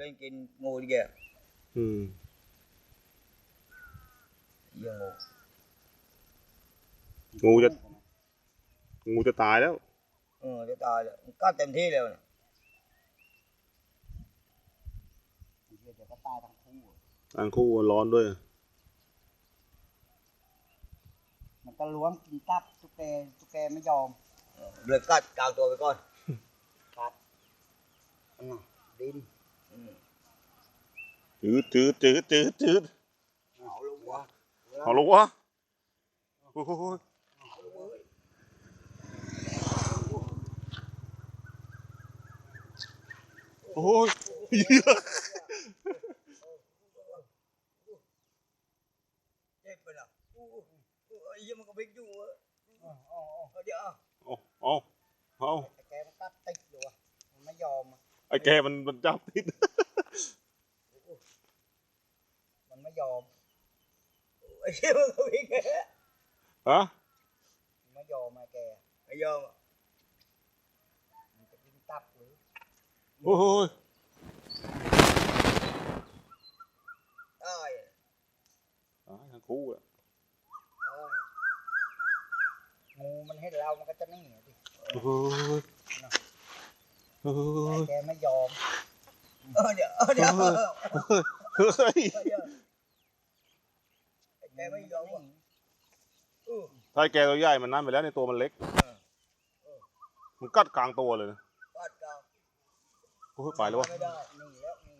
เล่นกินงูดิแกอืมเยี่ยงูงูจะงูจะตายแล้วเออจะตายแล้วมันกัดเต็มที่แล้วนะเดี๋ยวก็ตายทั้งคู่อังคู่ร้อนด้วย มันก็ล้วงกินตับตุ๊กแกตุ๊กแกไม่ยอมเออเลยกัดกลางตัวไปก่อนกัดอันน่ะดินอืม จืดจืดจืดจืดจืดเอาลงวะเอาลูกวะโอ้โหโอ้ยเจ็บไปละอู้อู้ไอ้เหี้ยมันก็พลิกอยู่อะอ๋ออ๋ออ๋อเอาเดี๋ยวเอาเอาเอาเอาแต่แกมันกัดติดอยู่อะมันไม่ยอมอะไอ้แกมันมันจับติด มันไม่ยอมไอ้เหี้ยมันก็พลิกแกฮะมันไม่ยอมอะแกไอ้ยอมอะมันจะ กินตับหรือโอ้ยตายอะตายทั้งคู่อะตายงูมันเห็นเรามันก็จะหนีอะดิโอ้ยโอ้แต่ยแกไม่ยอมเออเดี๋ยวเอาเดี๋ยวเอาเฮ้ยเอาเดี๋ยวไอ้แกไม่ยอมหว่ะนีอู้ถ้าไอ้แกตัวใหญ่มันนั่นไปแล้วในตัวมันเล็กมันกัดกลางตัวเลยนะกัดกลางโอ้ยไปแล้ววะไม่ได้หนีแล้วหนี